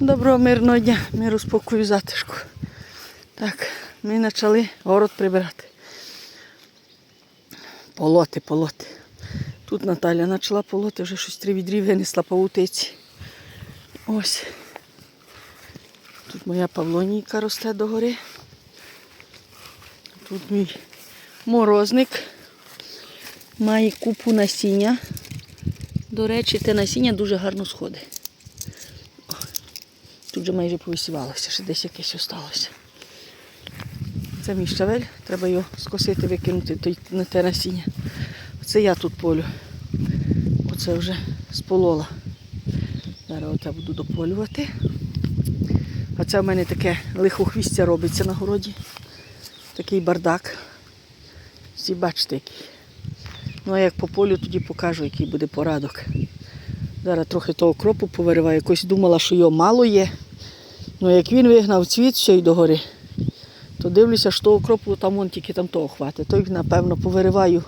Доброго мирного дня, миру, спокою, затишку. Так, ми почали город прибирати. Полоти, полоти. Тут Наталя почала полоти, вже щось три відрів винесла павутиці. Ось. Тут моя павлонійка росте догори. Тут мій морозник. Має купу насіння. До речі, те насіння дуже гарно сходить. Вже майже повисівалося, ще десь якесь осталося. Це мій щавель, треба його скосити, викинути на те насіння. Оце я тут полю. Оце вже сполола. Зараз оце буду дополювати. А це в мене таке лихохвістя робиться на городі. Такий бардак. Всі бачите який. Ну а як по полю, тоді покажу, який буде порадок. Зараз трохи того кропу повириваю. Якось думала, що його мало є. Ну як він вигнав цвіт ще й догори, то дивлюся, що того кропу там вон тільки там того хватить. Той, напевно, повириваю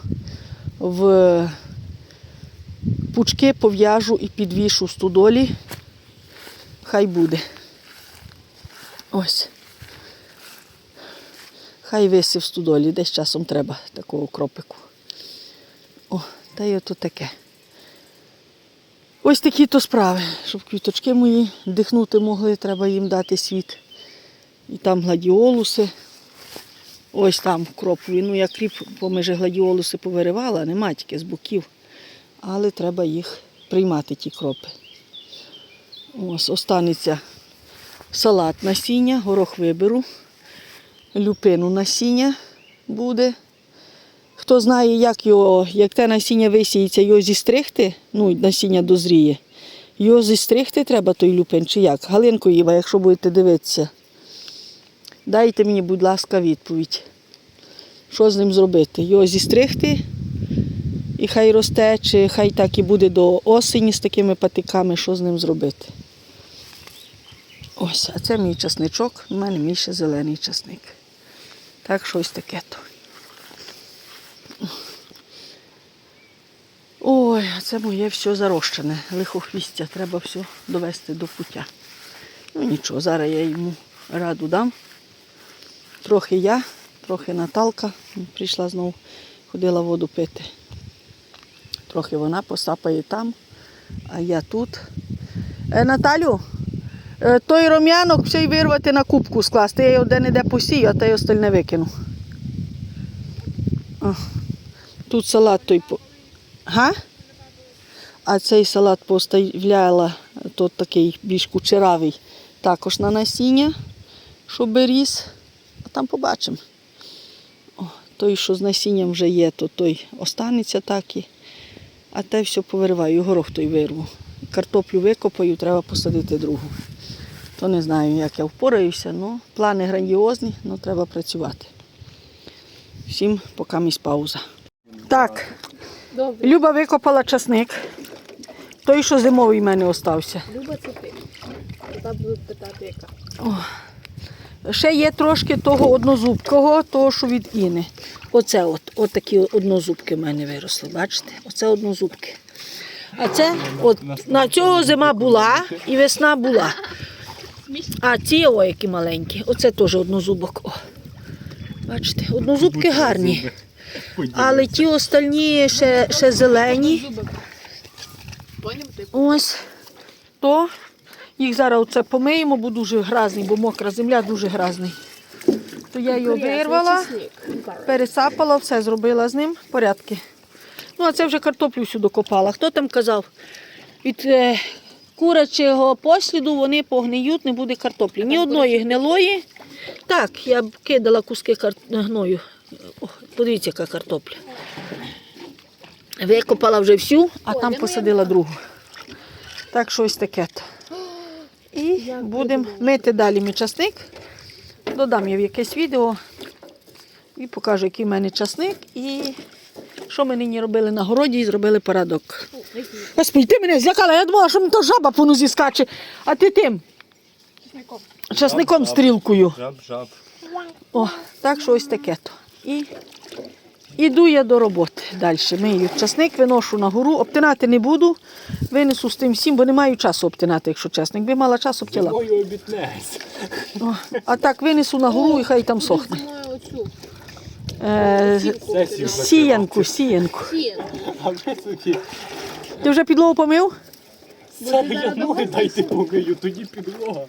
в пучки, пов'яжу і підвішу студолі. Хай буде. Ось. Хай виси в студолі, десь часом треба такого кропику. О, та й ото таке. Ось такі то справи, щоб квіточки мої дихнути могли, треба їм дати світ. І там гладіолуси. Ось там кропові. Ну, я кріп, поміж гладіолуси повиривала, нема тільки з боків. Але треба їх приймати, ті кропи. Ось, останеться салат насіння, горох виберу, люпину насіння буде. Хто знає, як його, як те насіння висіється, його зістригти, ну, насіння дозріє. Його зістригти треба той люпин чи як? Галинко Іва, якщо будете дивитися, дайте мені, будь ласка, відповідь. Що з ним зробити? Його зістригти і хай росте, чи хай так і буде до осені з такими патиками, що з ним зробити. Ось, а це мій часничок, у мене мій ще зелений часник. Так, щось таке то. Ой, це моє все зарощене, лихохвістя, треба все довести до пуття. Ну нічого, зараз я йому раду дам. Трохи я, трохи Наталка. Прийшла знову, ходила воду пити. Трохи вона посапає там, а я тут. Е, Наталю, е, той ром'янок все й вирвати на кубку скласти. Я його де-не-де посію, а та й остальне викину. О, Тут салат той. по-? А цей салат поставляла, тут такий більш кучеравий, також на насіння, щоб ріс. А там побачимо. О, той, що з насінням вже є, то той останеться так і. А те все повириваю, горох той вирву. Картоплю викопаю, треба посадити другу. То не знаю, як я впораюся, але плани грандіозні, але треба працювати. Всім поки місь пауза. Так, Добре. Люба викопала часник. Той, що зимовий в мене остався. Люба це ти. Та будуть питати, яка. Ще є трошки того однозубкого, того, що від Іни. Оце от, от такі однозубки в мене виросли, бачите? Оце однозубки. А це от на цього зима була і весна була. А ці о, які маленькі, оце теж однозубок. О. Бачите, однозубки гарні. Але ті остальні ще, ще зелені. Ось то їх зараз оце помиємо, бо дуже грязний, бо мокра земля дуже грязний. То я його вирвала, пересапала, все зробила з ним порядки. Ну, а це вже картоплю сюди копала. Хто там казав? Від е, курячого посліду вони погниють, не буде картоплі. Ні одної гнилої. Так, я б кидала куски кар... гною. О, подивіться, яка картопля. Викопала вже всю, а там посадила другу. Так що ось таке. то. І будемо мити далі мій часник. Додам я в якесь відео і покажу, який в мене часник і що ми нині робили на городі і зробили порядок. Господи, ти мене злякала, я думала, що мені то жаба по нозі скаче, а ти тим часником стрілкою. Жаб, жаб. О, так що ось таке то. І Іду я до роботи далі. Мию часник, виношу на гору, обтинати не буду, винесу з тим всім, бо не маю часу обтинати, якщо чесно. Якби мала час, обтяла. б. Зимою обітнець. О, А так винесу на гору і хай там сохне. Е, сіянку, сіянку. Ти вже підлогу помив? саме я ноги дайте помию, тоді підлога.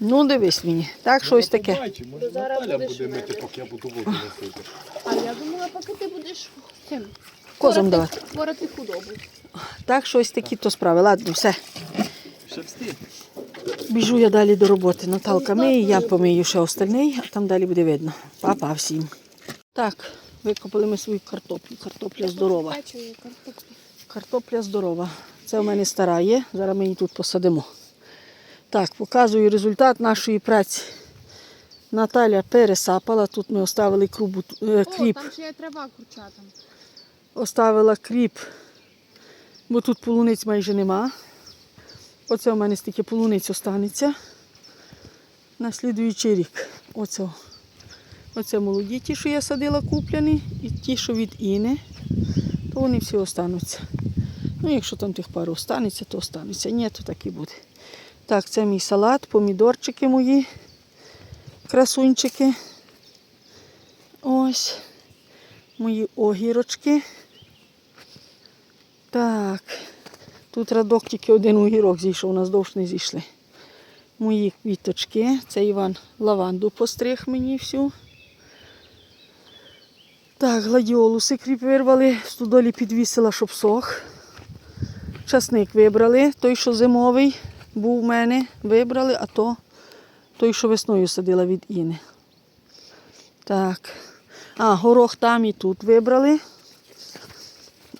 Ну, дивись мені. Так, щось таке. Побачимо, може Зараз Наталя будеш буде мити, поки я буду воду носити. А я думала, поки ти будеш цим. Козам порати- давати. Порати худобу. Так, щось такі то справи. Ладно, все. Ще встиг. Біжу я далі до роботи. Наталка миє, я помию ще остальний, а там далі буде видно. Па-па всім. Так, викопали ми свою картоплю. Картопля здорова. Картопля здорова. Це в мене стара є. Зараз ми її тут посадимо. Так, показую результат нашої праці. Наталя пересапала. Тут ми оставили крупу, е, О, кріп. там ще є трава курчата. Оставила кріп, бо тут полуниць майже нема. Оце у мене стільки полуниць останеться. На слідуючий рік. Оце. Оце молоді ті, що я садила куплені, і ті, що від Іни, то вони всі остануться. Ну, якщо там тих пару останеться, то останеться. Ні, то так і буде. Так, це мій салат, помідорчики мої, красунчики. Ось мої огірочки. Так, тут радок тільки один огірок зійшов, у нас довж не зійшли. Мої квіточки. Це Іван лаванду постриг мені всю. Так, гладіолуси кріп вирвали, в студолі підвісила, щоб сох. Часник вибрали, той, що зимовий був у мене, вибрали, а то той, що весною садила від Іни. Так. А, горох там і тут вибрали.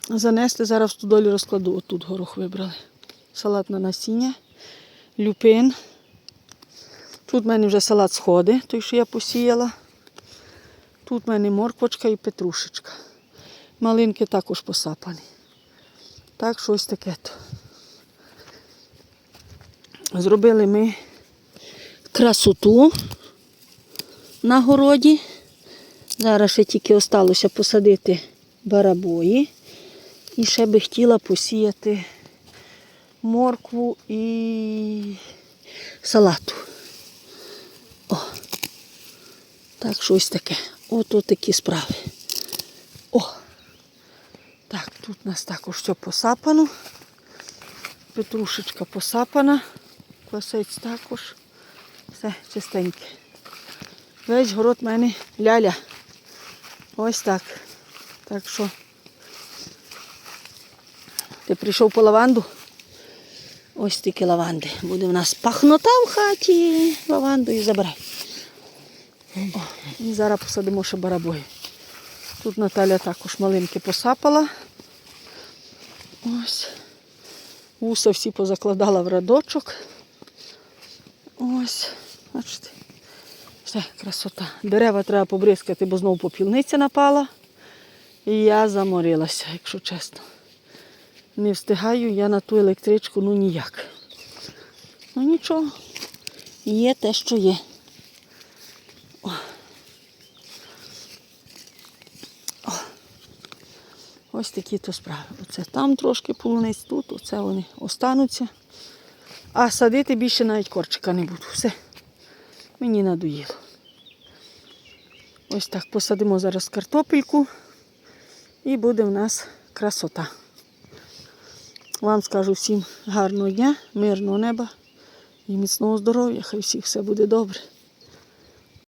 Занесли, зараз в студолі розкладу. Отут горох вибрали. Салатне насіння, люпин. Тут в мене вже салат сходи, той, що я посіяла. Тут в мене морквочка і петрушечка. Малинки також посапані. Так, щось таке. то. Зробили ми красоту на городі. Зараз ще тільки осталося посадити барабої. І ще би хотіла посіяти моркву і салату. О, так, щось таке. Ото такі справи. О! Так, тут у нас також все посапано. Петрушечка посапана. Квасець також. Все чистеньке. Весь город в мене ляля. Ось так. Так що ти прийшов по лаванду. Ось тільки лаванди. Буде в нас пахнота в хаті. Лаванду і забирай. О, і зараз посадимо ще барабої. Тут Наталя також малинки посапала. Ось. Вуса всі позакладала в радочок. Ось. Бачите. Все, красота. Дерева треба побризкати, бо знову попільниця напала. І я заморилася, якщо чесно. Не встигаю я на ту електричку, ну ніяк. Ну нічого. Є те, що є. О. О. Ось такі то справи. Оце там трошки полуниць, тут, оце вони остануться. А садити більше навіть корчика не буду. Все. Мені надоїло. Ось так посадимо зараз картопельку і буде в нас красота. Вам скажу всім гарного дня, мирного неба і міцного здоров'я. Хай всіх все буде добре.